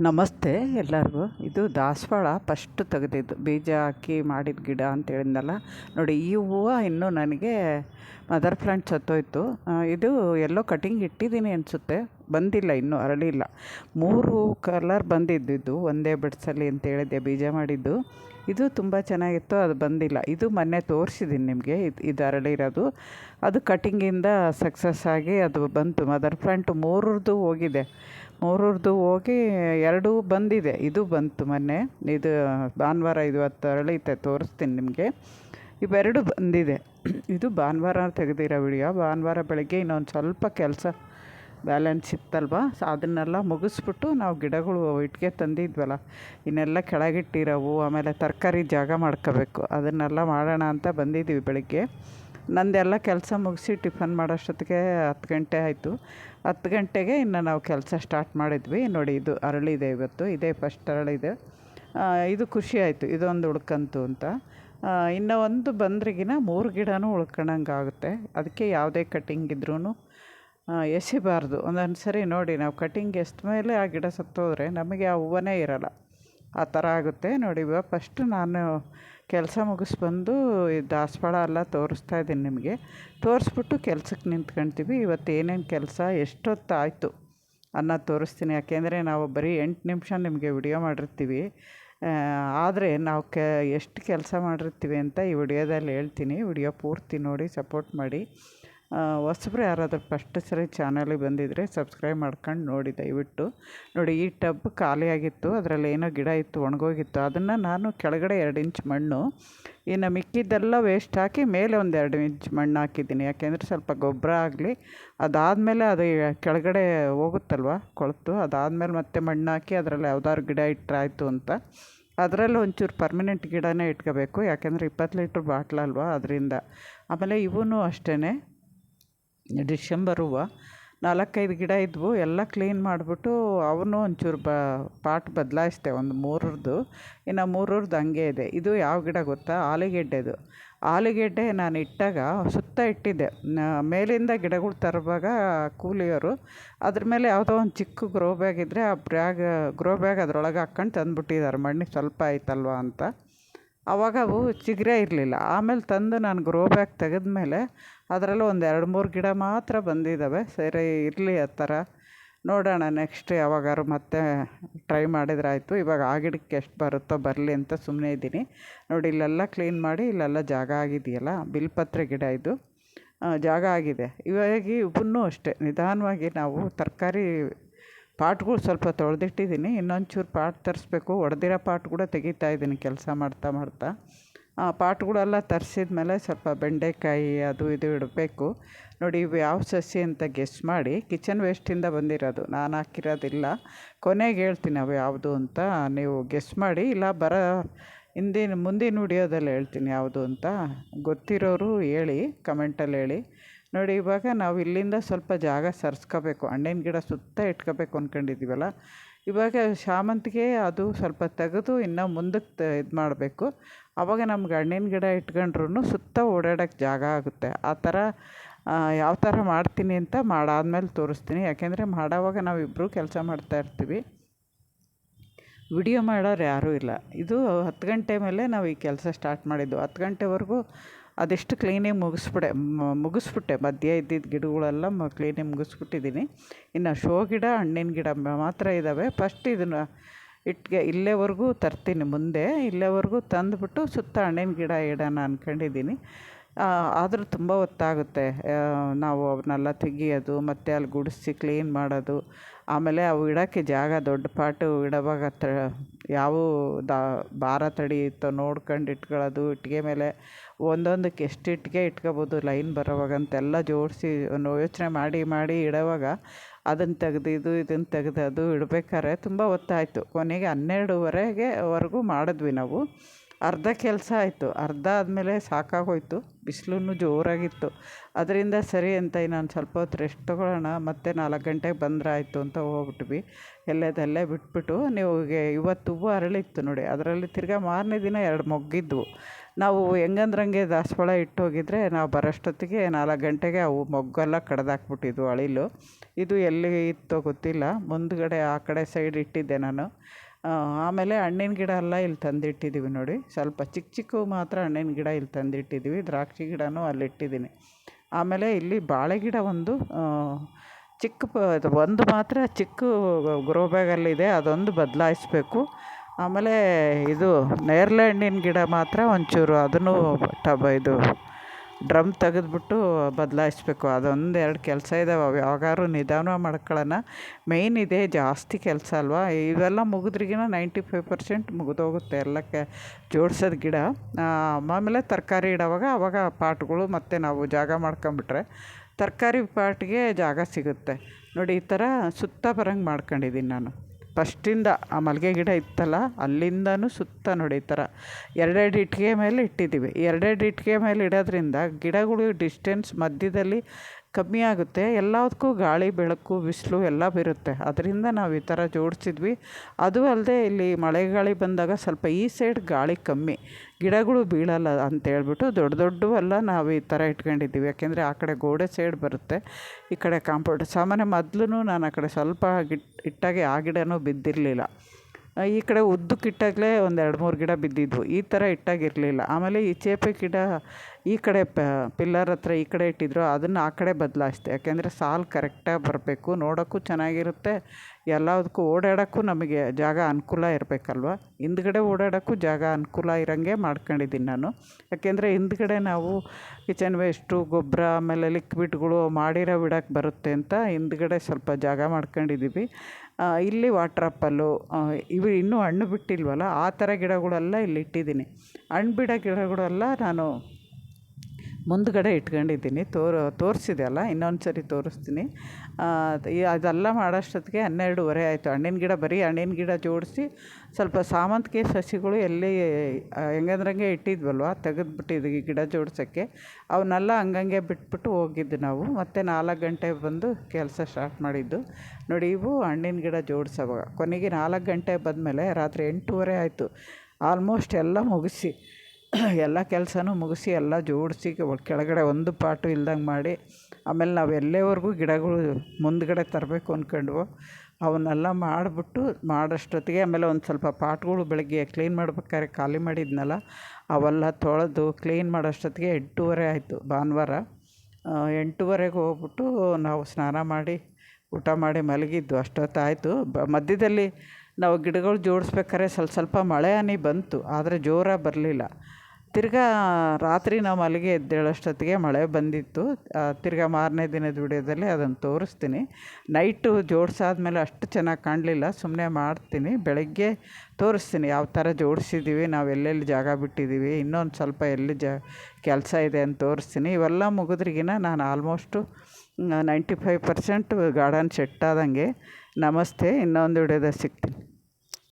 ನಮಸ್ತೆ ಎಲ್ಲರಿಗೂ. ಇದು ದಾಸವಾಳ ಫಸ್ಟ್ ತೆಗೆದಿದ್ದು. ಬೀಜ ಹಾಕಿ ಮಾಡಿದ ಗಿಡ ಅಂತ ಹೇಳಿದ್ನಲ್ಲ. ನೋಡಿ, ಈ ಹೂವು ಇನ್ನೂ ನನಗೆ ಮದರ್ ಪ್ಲಾಂಟ್ ಸತ್ತೋಯ್ತು. ಇದು ಎಲ್ಲೋ ಕಟಿಂಗ್ ಇಟ್ಟಿದ್ದೀನಿ ಅನಿಸುತ್ತೆ. ಬಂದಿಲ್ಲ, ಇನ್ನೂ ಅರಳಿಲ್ಲ. ಮೂರು ಕಲರ್ ಬಂದಿದ್ದಿದ್ದು ಒಂದೇ ಬೆಡ್ಸಲ್ಲಿ ಅಂತ ಹೇಳಿದ್ದೆ, ಬೀಜ ಮಾಡಿದ್ದು. ಇದು ತುಂಬ ಚೆನ್ನಾಗಿತ್ತು, ಅದು ಬಂದಿಲ್ಲ. ಇದು ಮೊನ್ನೆ ತೋರಿಸಿದ್ದೀನಿ ನಿಮಗೆ. ಇದು ಇದು ಅರಳಿರೋದು. ಅದು ಕಟಿಂಗಿಂದ ಸಕ್ಸಸ್ ಆಗಿ ಅದು ಬಂತು. ಮದರ್ ಪ್ಲಾಂಟ್ ಮೂರರದ್ದು ಹೋಗಿದೆ. ಮೂರರದ್ದು ಹೋಗಿ ಎರಡೂ ಬಂದಿದೆ. ಇದು ಬಂತು ಮೊನ್ನೆ. ಇದು ಭಾನುವಾರ ಇವತ್ತು ಅರಳೈತೆ ತೋರಿಸ್ತೀನಿ ನಿಮಗೆ. ಇವೆರಡು ಬಂದಿದೆ. ಇದು ಭಾನುವಾರ ತೆಗೆದಿರೋ ವಿಡಿಯೋ. ಭಾನುವಾರ ಬೆಳಗ್ಗೆ ಇನ್ನೊಂದು ಸ್ವಲ್ಪ ಕೆಲಸ ಬ್ಯಾಲೆನ್ಸ್ ಇತ್ತಲ್ವ? ಅದನ್ನೆಲ್ಲ ಮುಗಿಸ್ಬಿಟ್ಟು ನಾವು ಗಿಡಗಳು ಇಟ್ಟಿಗೆ ತಂದಿದ್ವಲ್ಲ. ಇನ್ನೆಲ್ಲ ಕೆಳಗಿಟ್ಟಿರೋವು, ಆಮೇಲೆ ತರಕಾರಿ ಜಾಗ ಮಾಡ್ಕೋಬೇಕು. ಅದನ್ನೆಲ್ಲ ಮಾಡೋಣ ಅಂತ ಬಂದಿದ್ದೀವಿ ಬೆಳಗ್ಗೆ. ನಂದೆಲ್ಲ ಕೆಲಸ ಮುಗಿಸಿ ಟಿಫನ್ ಮಾಡೋಷ್ಟೊತ್ತಿಗೆ ಹತ್ತು ಗಂಟೆ ಆಯಿತು. ಹತ್ತು ಗಂಟೆಗೆ ಇನ್ನು ನಾವು ಕೆಲಸ ಸ್ಟಾರ್ಟ್ ಮಾಡಿದ್ವಿ. ನೋಡಿ, ಇದು ಅರಳಿದೆ ಇವತ್ತು. ಇದೇ ಫಸ್ಟ್ ಅರಳಿದೆ ಇದು. ಖುಷಿ ಆಯಿತು. ಇದೊಂದು ಉಳ್ಕಂತು ಅಂತ. ಇನ್ನು ಒಂದು ಬಂದ್ರಿಗಿನ ಮೂರು ಗಿಡನೂ ಉಳ್ಕೊಳಂಗೆ ಆಗುತ್ತೆ ಅದಕ್ಕೆ ಯಾವುದೇ ಕಟಿಂಗ್ ಇದ್ರೂ ಎಸಿಬಾರ್ದು. ಒಂದೊಂದು ಸರಿ ನೋಡಿ, ನಾವು ಕಟಿಂಗ್ ಎಷ್ಟ ಮೇಲೆ ಆ ಗಿಡ ಸತ್ತೋದ್ರೆ ನಮಗೆ ಆ ಹೂವನೇ ಇರಲ್ಲ. ಆ ಥರ ಆಗುತ್ತೆ. ನೋಡಿ, ಇವಾಗ ಫಸ್ಟು ನಾನು ಕೆಲಸ ಮುಗಿಸ್ಬಂದು ದಾಸವಾಳ ಎಲ್ಲ ತೋರಿಸ್ತಾ ಇದ್ದೀನಿ ನಿಮಗೆ. ತೋರಿಸ್ಬಿಟ್ಟು ಕೆಲ್ಸಕ್ಕೆ ನಿಂತ್ಕೊಳ್ತೀವಿ ಇವತ್ತು ಏನೇನು ಕೆಲಸ, ಎಷ್ಟೊತ್ತಾಯಿತು ಅನ್ನೋದು ತೋರಿಸ್ತೀನಿ. ಯಾಕೆಂದರೆ ನಾವು ಬರೀ ಎಂಟು ನಿಮಿಷ ನಿಮಗೆ ವಿಡಿಯೋ ಮಾಡಿರ್ತೀವಿ. ಆದರೆ ನಾವು ಕೆ, ಎಷ್ಟು ಕೆಲಸ ಮಾಡಿರ್ತೀವಿ ಅಂತ ಈ ವಿಡಿಯೋದಲ್ಲಿ ಹೇಳ್ತೀನಿ. ವಿಡಿಯೋ ಪೂರ್ತಿ ನೋಡಿ, ಸಪೋರ್ಟ್ ಮಾಡಿ. ಹೊಸಬ್ರು ಯಾರಾದರೂ ಫಸ್ಟ್ ಸರಿ ಚಾನಲಿಗೆ ಬಂದಿದ್ದರೆ ಸಬ್ಸ್ಕ್ರೈಬ್ ಮಾಡ್ಕೊಂಡು ನೋಡಿ, ದಯವಿಟ್ಟು. ನೋಡಿ, ಈ ಟಬ್ ಖಾಲಿಯಾಗಿತ್ತು, ಅದರಲ್ಲಿ ಏನೋ ಗಿಡ ಇತ್ತು, ಒಣಗೋಗಿತ್ತು. ಅದನ್ನು ನಾನು ಕೆಳಗಡೆ ಎರಡು ಇಂಚ್ ಮಣ್ಣು ಇನ್ನು ಮಿಕ್ಕಿದ್ದೆಲ್ಲ ವೇಸ್ಟ್ ಹಾಕಿ ಮೇಲೆ ಒಂದು ಎರಡು ಇಂಚ್ ಮಣ್ಣು ಹಾಕಿದ್ದೀನಿ. ಯಾಕೆಂದರೆ ಸ್ವಲ್ಪ ಗೊಬ್ಬರ ಆಗಲಿ, ಅದಾದಮೇಲೆ ಅದು ಕೆಳಗಡೆ ಹೋಗುತ್ತಲ್ವ, ಕೊಳೆತು. ಅದಾದಮೇಲೆ ಮತ್ತೆ ಮಣ್ಣು ಹಾಕಿ ಅದರಲ್ಲಿ ಯಾವ್ದಾದ್ರು ಗಿಡ ಇಟ್ಟರಾಯ್ತು ಅಂತ. ಅದರಲ್ಲಿ ಒಂಚೂರು ಪರ್ಮನೆಂಟ್ ಗಿಡನೇ ಇಟ್ಕೋಬೇಕು. ಯಾಕೆಂದರೆ ಇಪ್ಪತ್ತು ಲೀಟ್ರ್ ಬಾಟ್ಲಲ್ವ ಅದರಿಂದ. ಆಮೇಲೆ ಇವೂ ಅಷ್ಟೇ ಡಿಸೆಂಬರ್ ಹೂವು ನಾಲ್ಕೈದು ಗಿಡ ಇದ್ವು, ಎಲ್ಲ ಕ್ಲೀನ್ ಮಾಡಿಬಿಟ್ಟು ಅವನು ಒಂಚೂರು ಬ, ಪಾಟ್ ಬದಲಾಯಿಸ್ದೆ, ಒಂದು ಮೂರರದ್ದು. ಇನ್ನು ಮೂರರದ್ದು ಹಂಗೆ ಇದೆ. ಇದು ಯಾವ ಗಿಡ ಗೊತ್ತಾ? ಆಲೂಗೆಡ್ಡೆದು. ಆಲೂಗೆಡ್ಡೆ ನಾನು ಇಟ್ಟಾಗ ಸುತ್ತ ಇಟ್ಟಿದ್ದೆ. ಮೇಲಿಂದ ಗಿಡಗಳು ತರುವಾಗ ಕೂಲಿಯವರು ಅದ್ರ ಮೇಲೆ ಯಾವುದೋ ಒಂದು ಚಿಕ್ಕ ಗ್ರೋ ಬ್ಯಾಗ್ ಇದ್ದರೆ ಆ ಬ್ಯಾಗ್ ಗ್ರೋ ಬ್ಯಾಗ್ ಅದರೊಳಗೆ ಹಾಕ್ಕೊಂಡು ತಂದುಬಿಟ್ಟಿದ್ದಾರೆ. ಮಣ್ಣಿಗೆ ಸ್ವಲ್ಪ ಆಯ್ತಲ್ವ ಅಂತ. ಆವಾಗ ಅವು ಚಿಗುರೇ ಇರಲಿಲ್ಲ. ಆಮೇಲೆ ತಂದು ನಾನು ಗ್ರೋ ಬ್ಯಾಗ್ ತೆಗೆದ ಮೇಲೆ ಅದರಲ್ಲೂ ಒಂದು ಎರಡು ಮೂರು ಗಿಡ ಮಾತ್ರ ಬಂದಿದ್ದಾವೆ ಸರಿ, ಇರಲಿ ಆ ಥರ. ನೋಡೋಣ ನೆಕ್ಸ್ಟ್ ಯಾವಾಗಾದ್ರು ಮತ್ತೆ ಟ್ರೈ ಮಾಡಿದ್ರೆ ಆಯಿತು. ಇವಾಗ ಆ ಗಿಡಕ್ಕೆ ಎಷ್ಟು ಬರುತ್ತೋ ಬರಲಿ ಅಂತ ಸುಮ್ಮನೆ ಇದ್ದೀನಿ. ನೋಡಿ, ಇಲ್ಲೆಲ್ಲ ಕ್ಲೀನ್ ಮಾಡಿ, ಇಲ್ಲೆಲ್ಲ ಜಾಗ ಆಗಿದೆಯಲ್ಲ? ಬಿಲ್ಪತ್ರೆ ಗಿಡ ಇದು. ಜಾಗ ಆಗಿದೆ. ಇವಾಗ ಇವನ್ನೂ ಅಷ್ಟೇ. ನಿಧಾನವಾಗಿ ನಾವು ತರಕಾರಿ ಪಾಟ್ಗಳು ಸ್ವಲ್ಪ ತೊಳೆದಿಟ್ಟಿದ್ದೀನಿ, ಇನ್ನೊಂಚೂರು ಪಾಟ್ ತರಿಸ್ಬೇಕು. ಒಡೆದಿರೋ ಪಾಟ್ ಕೂಡ ತೆಗಿತಾ ಇದ್ದೀನಿ ಕೆಲಸ ಮಾಡ್ತಾ ಮಾಡ್ತಾ. ಆ, ಪಾಟ್ಗಳೆಲ್ಲ ತರಿಸಿದ ಮೇಲೆ ಸ್ವಲ್ಪ ಬೆಂಡೆಕಾಯಿ ಅದು ಇದು ಇಡಬೇಕು. ನೋಡಿ, ಇವು ಯಾವ ಸಸಿ ಅಂತ ಗೆಸ್ ಮಾಡಿ ಕಿಚನ್ ವೇಸ್ಟಿಂದ ಬಂದಿರೋದು. ನಾನು ಹಾಕಿರೋದಿಲ್ಲ. ಕೊನೆಗೆ ಹೇಳ್ತೀನಿ ಅವು ಯಾವುದು ಅಂತ ನೀವು ಗೆಸ್ ಮಾಡಿ, ಇಲ್ಲ ಬರೋ ಹಿಂದಿನ ಮುಂದಿನ ವಿಡಿಯೋದಲ್ಲಿ ಹೇಳ್ತೀನಿ ಯಾವುದು ಅಂತ. ಗೊತ್ತಿರೋರು ಹೇಳಿ, ಕಮೆಂಟಲ್ಲಿ ಹೇಳಿ. ನೋಡಿ, ಇವಾಗ ನಾವು ಇಲ್ಲಿಂದ ಸ್ವಲ್ಪ ಜಾಗ ಸರಿಸ್ಕೋಬೇಕು. ಹಣ್ಣಿನ ಗಿಡ ಸುತ್ತ ಇಟ್ಕೋಬೇಕು ಅಂದ್ಕೊಂಡಿದ್ದೀವಲ್ಲ ಇವಾಗ ಶಾಮಂತಿಗೆ ಅದು ಸ್ವಲ್ಪ ತೆಗೆದು ಇನ್ನೂ ಮುಂದಕ್ಕೆ ಇದು ಮಾಡಬೇಕು. ಆವಾಗ ನಮ್ಗೆ ಹಣ್ಣಿನ ಗಿಡ ಇಟ್ಕೊಂಡ್ರೂ ಸುತ್ತ ಓಡಾಡೋಕ್ಕೆ ಜಾಗ ಆಗುತ್ತೆ. ಆ ಥರ ಯಾವ ಥರ ಮಾಡ್ತೀನಿ ಅಂತ ಮಾಡಾದ್ಮೇಲೆ ತೋರಿಸ್ತೀನಿ. ಯಾಕೆಂದರೆ ಮಾಡೋವಾಗ ನಾವಿಬ್ಬರು ಕೆಲಸ ಮಾಡ್ತಾ ಇರ್ತೀವಿ. ವಿಡಿಯೋ ಮಾಡೋರು ಯಾರೂ ಇಲ್ಲ. ಇದು ಹತ್ತು ಗಂಟೆ ಮೇಲೆ ನಾವು ಈ ಕೆಲಸ ಸ್ಟಾರ್ಟ್ ಮಾಡಿದ್ದು. ಹತ್ತು ಗಂಟೆವರೆಗೂ ಅದೆಷ್ಟು ಕ್ಲೀನಿಂಗ್ ಮುಗಿಸ್ಬಿಡೆ ಮುಗಿಸ್ಬಿಟ್ಟೆ. ಮಧ್ಯ ಇದ್ದಿದ್ದ ಗಿಡಗಳೆಲ್ಲ ಮ, ಕ್ಲೀನಿಂಗ್ ಮುಗಿಸ್ಬಿಟ್ಟಿದ್ದೀನಿ. ಇನ್ನು ಶೋ ಗಿಡ, ಹಣ್ಣಿನ ಗಿಡ ಮಾತ್ರ ಇದ್ದಾವೆ. ಫಸ್ಟ್ ಇದನ್ನು ಇಟ್ಗೆ ಇಲ್ಲೇವರೆಗೂ ತರ್ತೀನಿ. ಮುಂದೆ ಇಲ್ಲೇವರೆಗೂ ತಂದುಬಿಟ್ಟು ಸುತ್ತ ಹಣ್ಣಿನ ಗಿಡ ಇಡೋಣ ಅಂದ್ಕೊಂಡಿದ್ದೀನಿ ಆದರೂ ತುಂಬ ಹೊತ್ತಾಗುತ್ತೆ. ನಾವು ಅವನ್ನೆಲ್ಲ ತೆಗಿಯೋದು, ಮತ್ತು ಅಲ್ಲಿ ಗುಡಿಸಿ ಕ್ಲೀನ್ ಮಾಡೋದು. ಆಮೇಲೆ ಅವು ಇಡೋಕ್ಕೆ ಜಾಗ ದೊಡ್ಡ ಪಾಟು ಇಡೋವಾಗ ತ ಯಾವ ದಾ, ಭಾರ ತಡೆಯುತ್ತೋ ನೋಡ್ಕೊಂಡು ಇಟ್ಕೊಳ್ಳೋದು. ಇಟ್ಟಿಗೆ ಮೇಲೆ ಒಂದೊಂದಕ್ಕೆ ಎಷ್ಟು ಇಟ್ಟಿಗೆ ಇಟ್ಕೋಬೋದು, ಲೈನ್ ಬರೋವಾಗ ಅಂತೆಲ್ಲ ಜೋಡಿಸಿ ಯೋಚನೆ ಮಾಡಿ ಮಾಡಿ ಇಡೋವಾಗ ಅದನ್ನು ತೆಗೆದು, ಇದು, ಇದನ್ನು ತೆಗ್ದು, ಅದು ಇಡ್ಬೇಕಾದ್ರೆ ತುಂಬ ಹೊತ್ತಾಯಿತು. ಕೊನೆಗೆ ಹನ್ನೆರಡುವರೆಗೆ ವರೆಗೂ ಮಾಡಿದ್ವಿ ನಾವು. ಅರ್ಧ ಕೆಲಸ ಆಯಿತು, ಅರ್ಧ ಆದಮೇಲೆ ಸಾಕಾಗೋಯ್ತು ಬಿಸಿಲೂ ಜೋರಾಗಿತ್ತು. ಅದರಿಂದ ಸರಿ ಅಂತ ಇನ್ನೊಂದು ಸ್ವಲ್ಪ ಹೊತ್ತು ರೆಸ್ಟ್ ತೊಗೊಳ್ಳೋಣ, ಮತ್ತೆ ನಾಲ್ಕು ಗಂಟೆಗೆ ಬಂದ್ರೆ ಆಯಿತು ಅಂತ ಹೋಗ್ಬಿಟ್ವಿ. ಎಲ್ಲದಲ್ಲೇ ಬಿಟ್ಬಿಟ್ಟು ನೀವುಗೆ ಇವತ್ತು ಹೂವು ಅರಳಿತ್ತು ನೋಡಿ, ಅದರಲ್ಲಿ ತಿರ್ಗಾ ಮಾರನೇ ದಿನ ಎರಡು ಮೊಗ್ಗಿದ್ವು. ನಾವು ಹೆಂಗಂದ್ರಂಗೆ ದಾಸವಾಳ ಇಟ್ಟೋಗಿದ್ರೆ ನಾವು ಬರೋಷ್ಟೊತ್ತಿಗೆ ನಾಲ್ಕು ಗಂಟೆಗೆ ಅವು ಮೊಗ್ಗೆಲ್ಲ ಕಡ್ದಾಕ್ಬಿಟ್ಟಿದ್ವು ಅಳಿಲು. ಇದು ಎಲ್ಲಿ ಇತ್ತೋ ಗೊತ್ತಿಲ್ಲ, ಮುಂದುಗಡೆ ಆ ಕಡೆ ಸೈಡ್ ಇಟ್ಟಿದ್ದೆ ನಾನು. ಆಮೇಲೆ ಹಣ್ಣಿನ ಗಿಡ ಎಲ್ಲ ಇಲ್ಲಿ ತಂದಿಟ್ಟಿದ್ದೀವಿ ನೋಡಿ. ಸ್ವಲ್ಪ ಚಿಕ್ಕ ಚಿಕ್ಕ ಮಾತ್ರ ಹಣ್ಣಿನ ಗಿಡ ಇಲ್ಲಿ ತಂದಿಟ್ಟಿದ್ದೀವಿ ದ್ರಾಕ್ಷಿ ಗಿಡನೂ ಅಲ್ಲಿಟ್ಟಿದ್ದೀನಿ. ಆಮೇಲೆ ಇಲ್ಲಿ ಬಾಳೆ ಗಿಡ ಒಂದು ಚಿಕ್ಕ ಪ ಒಂದು ಮಾತ್ರ ಚಿಕ್ಕ ಗ್ರೋ ಬ್ಯಾಗಲ್ಲಿದೆ ಅದೊಂದು ಬದಲಾಯಿಸ್ಬೇಕು. ಆಮೇಲೆ ಇದು ನೇರಳೆ ಹಣ್ಣಿನ ಗಿಡ ಮಾತ್ರ ಒಂಚೂರು ಅದನ್ನು ಟಬ ಇದು ಡ್ರಮ್ ತೆಗೆದ್ಬಿಟ್ಟು ಬದಲಾಯಿಸ್ಬೇಕು. ಅದೊಂದು ಎರಡು ಕೆಲಸ ಇದಾವೆ. ಅವು ಯಾವಾಗಾದ್ರು ನಿಧಾನ ಮಾಡ್ಕೊಳ್ಳೋಣ ಮೇಯ್ನ್ ಇದೆ ಜಾಸ್ತಿ ಕೆಲಸ ಅಲ್ವಾ? ಇವೆಲ್ಲ ಮುಗಿದ್ರಿಗಿನ ನೈಂಟಿ ಫೈವ್ ಪರ್ಸೆಂಟ್ ಮುಗಿದೋಗುತ್ತೆ ಎಲ್ಲಕ್ಕೆ. ಜೋಡಿಸೋದು ಗಿಡ. ಆಮೇಲೆ ತರಕಾರಿ ಇಡೋವಾಗ ಅವಾಗ ಪಾಟ್ಗಳು ಮತ್ತು ನಾವು ಜಾಗ ಮಾಡ್ಕೊಂಬಿಟ್ರೆ ತರಕಾರಿ ಪಾಟ್ಗೆ ಜಾಗ ಸಿಗುತ್ತೆ. ನೋಡಿ, ಈ ಥರ ಸುತ್ತ ಬರೋಂಗೆ ಮಾಡ್ಕೊಂಡಿದ್ದೀನಿ ನಾನು. ಫಸ್ಟಿಂದ ಆ ಮಲ್ಲಿಗೆ ಗಿಡ ಇತ್ತಲ್ಲ, ಅಲ್ಲಿಂದನೂ ಸುತ್ತ ನೋಡಿ ಈ ಥರ ಎರಡೆರಡು ಇಟ್ಟಿಗೆ ಮೇಲೆ ಇಟ್ಟಿದ್ದೀವಿ. ಎರಡೆರಡು ಇಟ್ಟಿಗೆ ಮೇಲೆ ಇಡೋದ್ರಿಂದ ಗಿಡಗಳು ಡಿಸ್ಟೆನ್ಸ್ ಮಧ್ಯದಲ್ಲಿ ಕಮ್ಮಿ ಆಗುತ್ತೆ. ಎಲ್ಲದಕ್ಕೂ ಗಾಳಿ, ಬೆಳಕು ಬಿಸಿಲು ಎಲ್ಲ ಬರುತ್ತೆ. ಅದರಿಂದ ನಾವು ಈ ಥರ ಜೋಡಿಸಿದ್ವಿ. ಅದು ಅಲ್ಲದೆ ಇಲ್ಲಿ ಮಳೆ ಗಾಳಿ ಬಂದಾಗ ಸ್ವಲ್ಪ ಈ ಸೈಡ್ ಗಾಳಿ ಕಮ್ಮಿ. ಗಿಡಗಳು ಬೀಳಲ್ಲ ಅಂತೇಳ್ಬಿಟ್ಟು ದೊಡ್ಡ ದೊಡ್ಡವೆಲ್ಲ ನಾವು ಈ ಥರ ಇಟ್ಕೊಂಡಿದ್ದೀವಿ. ಯಾಕೆಂದರೆ ಆ ಕಡೆ ಗೋಡೆ ಸೈಡ್ ಬರುತ್ತೆ. ಈ ಕಡೆ ಕಾಂಪೌಂಡ್ ಸಾಮಾನ್ಯ ಮೊದಲು ನಾನು ಆ ಕಡೆ ಸ್ವಲ್ಪ ಗಿಟ್ ಇಟ್ಟಾಗೆ ಆ ಗಿಡನೂ ಬಿದ್ದಿರಲಿಲ್ಲ. ಈ ಕಡೆ ಉದ್ದಕ್ಕಿಟ್ಟಾಗಲೇ ಒಂದು ಎರಡು ಮೂರು ಗಿಡ ಬಿದ್ದಿದ್ವು. ಈ ಥರ ಇಟ್ಟಾಗಿರಲಿಲ್ಲ. ಆಮೇಲೆ ಈ ಚೇಪೆ ಗಿಡ ಈ ಕಡೆ ಪಿಲ್ಲರ್ ಹತ್ರ ಈ ಕಡೆ ಇಟ್ಟಿದ್ರು, ಅದನ್ನು ಆ ಕಡೆ ಬದಲಾಯಿಸ್ದೆ. ಯಾಕೆಂದರೆ ಸಾಲು ಕರೆಕ್ಟಾಗಿ ಬರಬೇಕು, ನೋಡೋಕ್ಕೂ ಚೆನ್ನಾಗಿರುತ್ತೆ, ಎಲ್ಲದಕ್ಕೂ ಓಡಾಡೋಕ್ಕೂ ನಮಗೆ ಜಾಗ ಅನುಕೂಲ ಇರಬೇಕಲ್ವ? ಹಿಂದ್ಗಡೆ ಓಡಾಡೋಕ್ಕೂ ಜಾಗ ಅನುಕೂಲ ಇರೋಂಗೆ ಮಾಡ್ಕೊಂಡಿದ್ದೀನಿ ನಾನು. ಯಾಕೆಂದರೆ ಹಿಂದ್ಗಡೆ ನಾವು ಕಿಚನ್ ವೇಸ್ಟು ಗೊಬ್ಬರ, ಆಮೇಲೆ ಲಿಕ್ವಿಡ್ಗಳು ಮಾಡಿರೋ ಬಿಡೋಕ್ಕೆ ಬರುತ್ತೆ ಅಂತ ಹಿಂದ್ಗಡೆ ಸ್ವಲ್ಪ ಜಾಗ ಮಾಡ್ಕೊಂಡಿದ್ದೀವಿ. ಇಲ್ಲಿ ವಾಟ್ರ್ ಆ್ಯಪಲ್ಲು ಇವು ಇನ್ನೂ ಹಣ್ಣು ಬಿಟ್ಟಿಲ್ವಲ್ಲ, ಆ ಥರ ಗಿಡಗಳೆಲ್ಲ ಇಲ್ಲಿ ಇಟ್ಟಿದ್ದೀನಿ. ಹಣ್ಣು ಬಿಡೋ ಗಿಡಗಳೆಲ್ಲ ನಾನು ಮುಂದುಗಡೆ ಇಟ್ಕೊಂಡಿದ್ದೀನಿ. ತೋರ್, ತೋರಿಸಿದೆ ಅಲ್ಲ ಇನ್ನೊಂದು ಸರಿ ತೋರಿಸ್ತೀನಿ ಅದೆಲ್ಲ ಮಾಡೋಷ್ಟೊತ್ತಿಗೆ ಹನ್ನೆರಡುವರೆ ಆಯಿತು. ಹಣ್ಣಿನ ಗಿಡ ಬರೀ ಹಣ್ಣಿನ ಗಿಡ ಜೋಡಿಸಿ ಸ್ವಲ್ಪ ಸಾಮಂತಿಗೆ ಸಸಿಗಳು ಎಲ್ಲಿ ಹೆಂಗಂದ್ರಂಗೆ ಇಟ್ಟಿದ್ವಲ್ವ, ತೆಗೆದ್ಬಿಟ್ಟಿದ್ವಿ ಗಿಡ ಜೋಡ್ಸೋಕ್ಕೆ. ಅವನ್ನೆಲ್ಲ ಹಂಗಂಗೆ ಬಿಟ್ಬಿಟ್ಟು ಹೋಗಿದ್ದು ನಾವು. ಮತ್ತು ನಾಲ್ಕು ಗಂಟೆಗೆ ಬಂದು ಕೆಲಸ ಸ್ಟಾರ್ಟ್ ಮಾಡಿದ್ದು. ನೋಡಿ, ಇವು ಹಣ್ಣಿನ ಗಿಡ ಜೋಡಿಸೋವಾಗ. ಕೊನೆಗೆ ನಾಲ್ಕು ಗಂಟೆ ಬಂದಮೇಲೆ ರಾತ್ರಿ ಎಂಟೂವರೆ ಆಯಿತು. ಆಲ್ಮೋಸ್ಟ್ ಎಲ್ಲ ಮುಗಿಸಿ. ಎಲ್ಲ ಕೆಲಸನೂ ಮುಗಿಸಿ ಎಲ್ಲ ಜೋಡಿಸಿ ಕೆಳಗಡೆ ಒಂದು ಪಾಟು ಇಲ್ದಂಗೆ ಮಾಡಿ, ಆಮೇಲೆ ನಾವು ಎಲ್ಲೇವರೆಗೂ ಗಿಡಗಳು ಮುಂದುಗಡೆ ತರಬೇಕು ಅಂದ್ಕೊಂಡ್ವೋ ಅವನ್ನೆಲ್ಲ ಮಾಡಿಬಿಟ್ಟು ಮಾಡೋಷ್ಟೊತ್ತಿಗೆ ಆಮೇಲೆ ಒಂದು ಸ್ವಲ್ಪ ಪಾಟ್ಗಳು ಬೆಳಗ್ಗೆ ಕ್ಲೀನ್ ಮಾಡ್ಬೇಕಾದ್ರೆ ಖಾಲಿ ಮಾಡಿದ್ನಲ್ಲ, ಅವೆಲ್ಲ ತೊಳೆದು ಕ್ಲೀನ್ ಮಾಡೋಷ್ಟೊತ್ತಿಗೆ ಎಂಟೂವರೆ ಆಯಿತು ಭಾನುವಾರ. ಎಂಟೂವರೆಗೆ ಹೋಗ್ಬಿಟ್ಟು ನಾವು ಸ್ನಾನ ಮಾಡಿ, ಊಟ ಮಾಡಿ ಮಲಗಿದ್ದು ಅಷ್ಟೊತ್ತಾಯಿತು ಬ, ಮಧ್ಯದಲ್ಲಿ ನಾವು ಗಿಡಗಳು ಜೋಡಿಸ್ಬೇಕಾದ್ರೆ ಸ್ವಲ್ಪ ಸ್ವಲ್ಪ ಮಳೆ ಹನಿ ಬಂತು, ಆದರೆ ಜೋರಾಗಿ ಬರಲಿಲ್ಲ. ತಿರ್ಗಾ ರಾತ್ರಿ ನಾವು ಮಲಗಿ ಎದ್ದೇಳೋಷ್ಟೊತ್ತಿಗೆ ಮಳೆ ಬಂದಿತ್ತು. ತಿರ್ಗಾ ಮಾರನೇ ದಿನದ ವಿಡಿಯೋದಲ್ಲಿ ಅದನ್ನು ತೋರಿಸ್ತೀನಿ. ನೈಟು ಜೋಡಿಸಾದ್ಮೇಲೆ ಅಷ್ಟು ಚೆನ್ನಾಗಿ ಕಾಣಲಿಲ್ಲ. ಸುಮ್ಮನೆ ಮಾಡ್ತೀನಿ. ಬೆಳಗ್ಗೆ ತೋರಿಸ್ತೀನಿ ಯಾವ ಥರ ಜೋಡಿಸಿದ್ದೀವಿ, ನಾವು ಎಲ್ಲೆಲ್ಲಿ ಜಾಗ ಬಿಟ್ಟಿದ್ದೀವಿ, ಇನ್ನೊಂದು ಸ್ವಲ್ಪ ಎಲ್ಲಿ ಜ, ಕೆಲಸ ಇದೆ ಅಂತ ತೋರಿಸ್ತೀನಿ. ಇವೆಲ್ಲ ಮುಗಿದ್ರಿಗಿನ ನಾನು almost ninety five percent garden set ಆದಂಗೆ ನಮಸ್ತೆ, ಇನ್ನೊಂದು ವಿಡಿಯೋದಾಗ ಸಿಗ್ತೀನಿ.